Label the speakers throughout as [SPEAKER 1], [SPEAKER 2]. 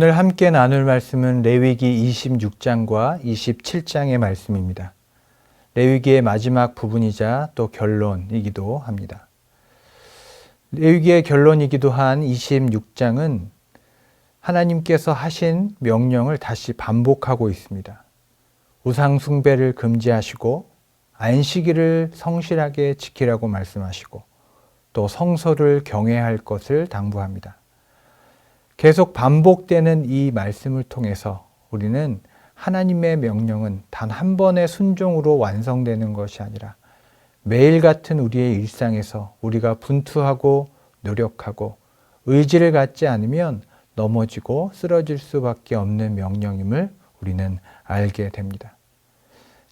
[SPEAKER 1] 오늘 함께 나눌 말씀은 레위기 26장과 27장의 말씀입니다. 레위기의 마지막 부분이자 또 결론이기도 합니다. 레위기의 결론이기도 한 26장은 하나님께서 하신 명령을 다시 반복하고 있습니다. 우상숭배를 금지하시고 안식일을 성실하게 지키라고 말씀하시고 또 성소를 경외할 것을 당부합니다. 계속 반복되는 이 말씀을 통해서 우리는 하나님의 명령은 단 한 번의 순종으로 완성되는 것이 아니라 매일 같은 우리의 일상에서 우리가 분투하고 노력하고 의지를 갖지 않으면 넘어지고 쓰러질 수밖에 없는 명령임을 우리는 알게 됩니다.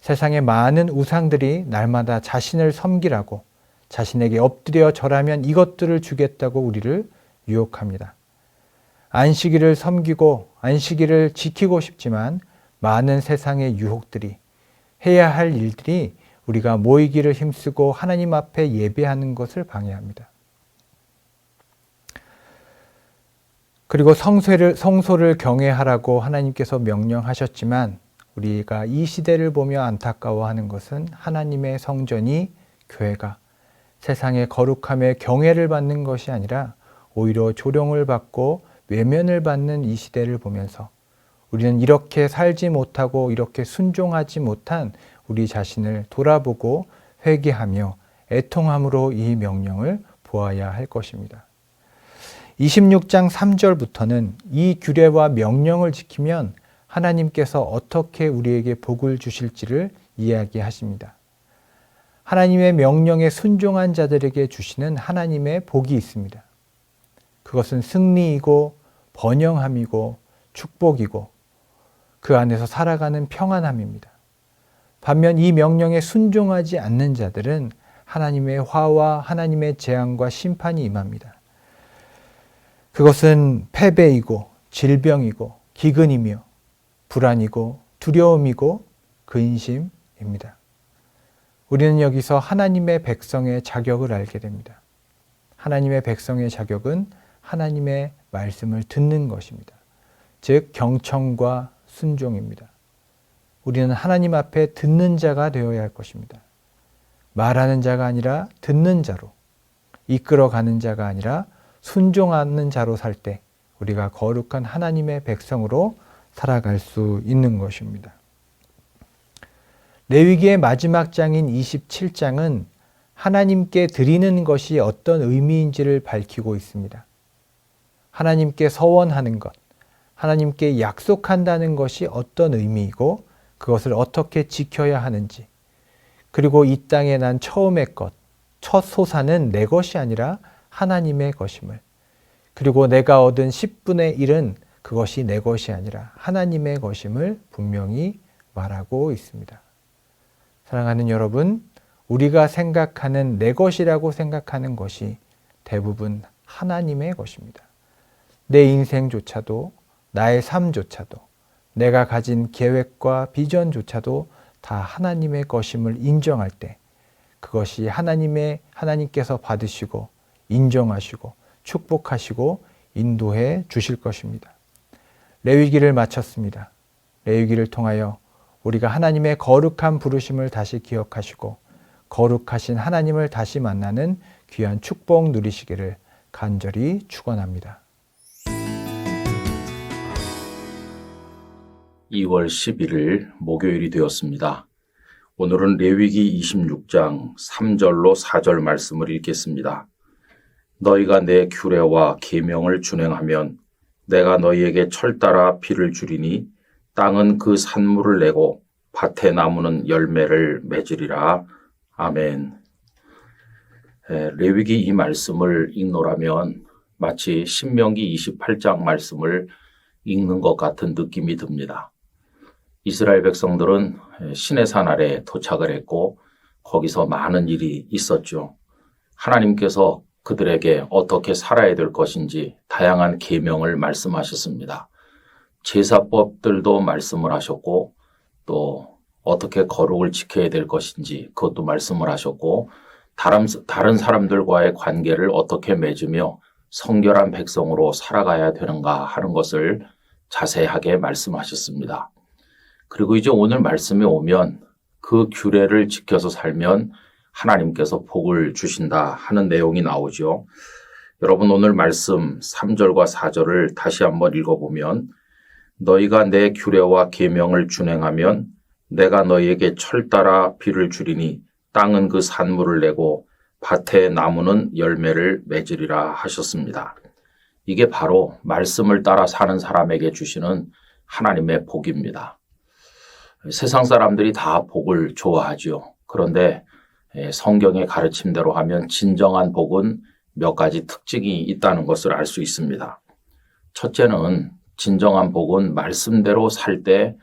[SPEAKER 1] 세상의 많은 우상들이 날마다 자신을 섬기라고 자신에게 엎드려 절하면 이것들을 주겠다고 우리를 유혹합니다. 안식일을 섬기고 안식일을 지키고 싶지만 많은 세상의 유혹들이 해야 할 일들이 우리가 모이기를 힘쓰고 하나님 앞에 예배하는 것을 방해합니다. 그리고 성소를, 성소를 경외하라고 하나님께서 명령하셨지만 우리가 이 시대를 보며 안타까워하는 것은 하나님의 성전이 교회가 세상의 거룩함에 경외를 받는 것이 아니라 오히려 조롱을 받고 외면을 받는 이 시대를 보면서 우리는 이렇게 살지 못하고 이렇게 순종하지 못한 우리 자신을 돌아보고 회개하며 애통함으로 이 명령을 보아야 할 것입니다. 26장 3절부터는 이 규례와 명령을 지키면 하나님께서 어떻게 우리에게 복을 주실지를 이야기하십니다. 하나님의 명령에 순종한 자들에게 주시는 하나님의 복이 있습니다. 그것은 승리이고 번영함이고 축복이고 그 안에서 살아가는 평안함입니다. 반면 이 명령에 순종하지 않는 자들은 하나님의 화와 하나님의 재앙과 심판이 임합니다. 그것은 패배이고 질병이고 기근이며 불안이고 두려움이고 근심입니다. 우리는 여기서 하나님의 백성의 자격을 알게 됩니다. 하나님의 백성의 자격은 하나님의 말씀을 듣는 것입니다. 즉, 경청과 순종입니다. 우리는 하나님 앞에 듣는 자가 되어야 할 것입니다. 말하는 자가 아니라 듣는 자로, 이끌어가는 자가 아니라 순종하는 자로 살 때 우리가 거룩한 하나님의 백성으로 살아갈 수 있는 것입니다. 레위기의 마지막 장인 27장은 하나님께 드리는 것이 어떤 의미인지를 밝히고 있습니다. 하나님께 서원하는 것, 하나님께 약속한다는 것이 어떤 의미이고 그것을 어떻게 지켜야 하는지, 그리고 이 땅에 난 처음의 것, 첫 소사는 내 것이 아니라 하나님의 것임을, 그리고 내가 얻은 10분의 1은 그것이 내 것이 아니라 하나님의 것임을 분명히 말하고 있습니다. 사랑하는 여러분, 우리가 생각하는 내 것이라고 생각하는 것이 대부분 하나님의 것입니다. 내 인생조차도 나의 삶조차도 내가 가진 계획과 비전조차도 다 하나님의 것임을 인정할 때 그것이 하나님의 하나님께서 받으시고 인정하시고 축복하시고 인도해 주실 것입니다. 레위기를 마쳤습니다. 레위기를 통하여 우리가 하나님의 거룩한 부르심을 다시 기억하시고 거룩하신 하나님을 다시 만나는 귀한 축복 누리시기를 간절히 축원합니다.
[SPEAKER 2] 2월 11일 목요일이 되었습니다. 오늘은 레위기 26장 3절로 4절 말씀을 읽겠습니다. 너희가 내 규례와 계명을 준행하면 내가 너희에게 철 따라 비를 주리니 땅은 그 산물을 내고 밭의 나무는 열매를 맺으리라. 아멘. 에, 레위기 이 말씀을 읽노라면 마치 신명기 28장 말씀을 읽는 것 같은 느낌이 듭니다. 이스라엘 백성들은 신의 산 아래 도착을 했고 거기서 많은 일이 있었죠. 하나님께서 그들에게 어떻게 살아야 될 것인지 다양한 계명을 말씀하셨습니다. 제사법들도 말씀을 하셨고 또 어떻게 거룩을 지켜야 될 것인지 그것도 말씀을 하셨고 다른, 다른 사람들과의 관계를 어떻게 맺으며 성결한 백성으로 살아가야 되는가 하는 것을 자세하게 말씀하셨습니다. 그리고 이제 오늘 말씀에 오면 그 규례를 지켜서 살면 하나님께서 복을 주신다 하는 내용이 나오죠. 여러분 오늘 말씀 3절과 4절을 다시 한번 읽어보면 너희가 내 규례와 계명을 준행하면 내가 너희에게 철 따라 비를 주리니 땅은 그 산물을 내고 밭의 나무는 열매를 맺으리라 하셨습니다. 이게 바로 말씀을 따라 사는 사람에게 주시는 하나님의 복입니다. 세상 사람들이 다 복을 좋아하지요. 그런데 예, 성경의 가르침대로 하면 진정한 복은 몇 가지 특징이 있다는 것을 알 수 있습니다. 첫째는 진정한 복은 말씀대로 살 때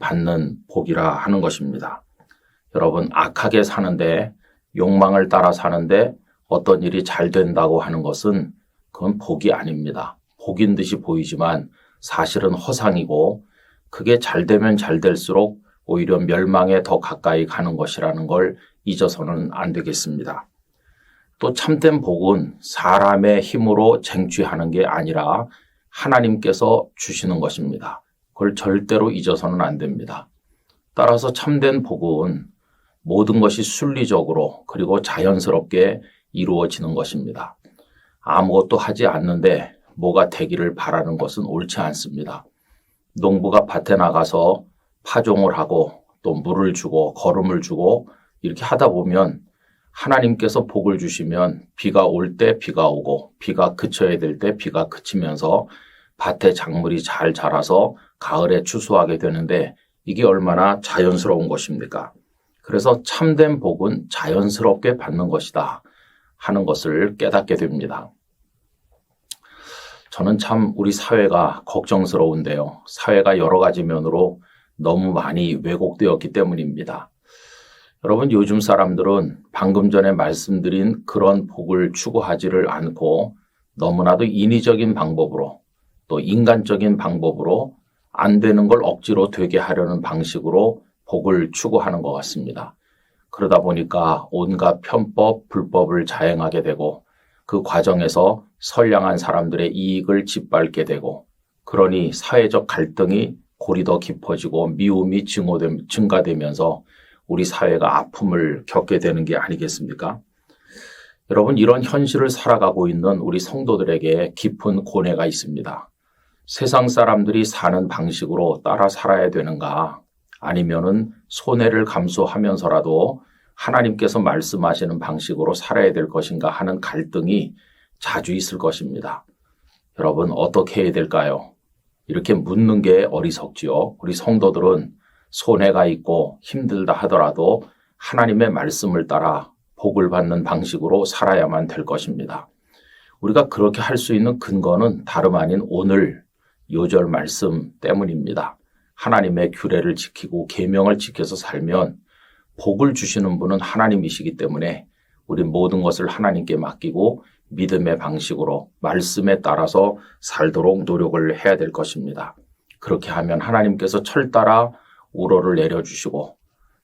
[SPEAKER 2] 받는 복이라 하는 것입니다. 여러분, 악하게 사는데 욕망을 따라 사는데 어떤 일이 잘 된다고 하는 것은 그건 복이 아닙니다. 복인 듯이 보이지만 사실은 허상이고 그게 잘 되면 잘 될수록 오히려 멸망에 더 가까이 가는 것이라는 걸 잊어서는 안 되겠습니다. 또 참된 복은 사람의 힘으로 쟁취하는 게 아니라 하나님께서 주시는 것입니다. 그걸 절대로 잊어서는 안 됩니다. 따라서 참된 복은 모든 것이 순리적으로 그리고 자연스럽게 이루어지는 것입니다. 아무것도 하지 않는데 뭐가 되기를 바라는 것은 옳지 않습니다. 농부가 밭에 나가서 파종을 하고 또 물을 주고 거름을 주고 이렇게 하다 보면 하나님께서 복을 주시면 비가 올 때 비가 오고 비가 그쳐야 될 때 비가 그치면서 밭에 작물이 잘 자라서 가을에 추수하게 되는데 이게 얼마나 자연스러운 것입니까? 그래서 참된 복은 자연스럽게 받는 것이다 하는 것을 깨닫게 됩니다. 저는 참 우리 사회가 걱정스러운데요. 사회가 여러 가지 면으로 너무 많이 왜곡되었기 때문입니다. 여러분, 요즘 사람들은 방금 전에 말씀드린 그런 복을 추구하지를 않고 너무나도 인위적인 방법으로 또 인간적인 방법으로 안 되는 걸 억지로 되게 하려는 방식으로 복을 추구하는 것 같습니다. 그러다 보니까 온갖 편법, 불법을 자행하게 되고 그 과정에서 선량한 사람들의 이익을 짓밟게 되고 그러니 사회적 갈등이 골이 더 깊어지고 미움이 증가되면서 우리 사회가 아픔을 겪게 되는 게 아니겠습니까? 여러분, 이런 현실을 살아가고 있는 우리 성도들에게 깊은 고뇌가 있습니다. 세상 사람들이 사는 방식으로 따라 살아야 되는가? 아니면은 손해를 감수하면서라도 하나님께서 말씀하시는 방식으로 살아야 될 것인가 하는 갈등이 자주 있을 것입니다. 여러분, 어떻게 해야 될까요? 이렇게 묻는 게 어리석지요. 우리 성도들은 손해가 있고 힘들다 하더라도 하나님의 말씀을 따라 복을 받는 방식으로 살아야만 될 것입니다. 우리가 그렇게 할 수 있는 근거는 다름 아닌 오늘 요절 말씀 때문입니다. 하나님의 규례를 지키고 계명을 지켜서 살면 복을 주시는 분은 하나님이시기 때문에 우리 모든 것을 하나님께 맡기고 믿음의 방식으로 말씀에 따라서 살도록 노력을 해야 될 것입니다. 그렇게 하면 하나님께서 철 따라 우러를 내려주시고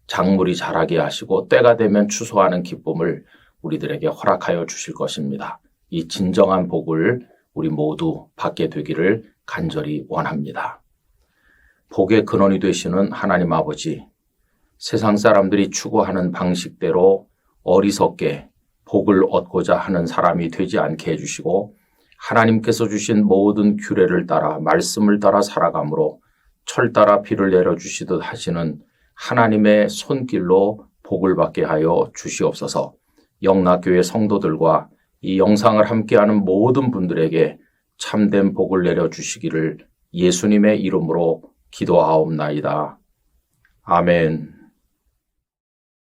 [SPEAKER 2] 작물이 자라게 하시고 때가 되면 추수하는 기쁨을 우리들에게 허락하여 주실 것입니다. 이 진정한 복을 우리 모두 받게 되기를 간절히 원합니다. 복의 근원이 되시는 하나님 아버지, 세상 사람들이 추구하는 방식대로 어리석게 복을 얻고자 하는 사람이 되지 않게 해주시고 하나님께서 주신 모든 규례를 따라 말씀을 따라 살아감으로 철 따라 비를 내려주시듯 하시는 하나님의 손길로 복을 받게 하여 주시옵소서 영락교회 성도들과 이 영상을 함께하는 모든 분들에게 참된 복을 내려주시기를 예수님의 이름으로 기도하옵나이다. 아멘.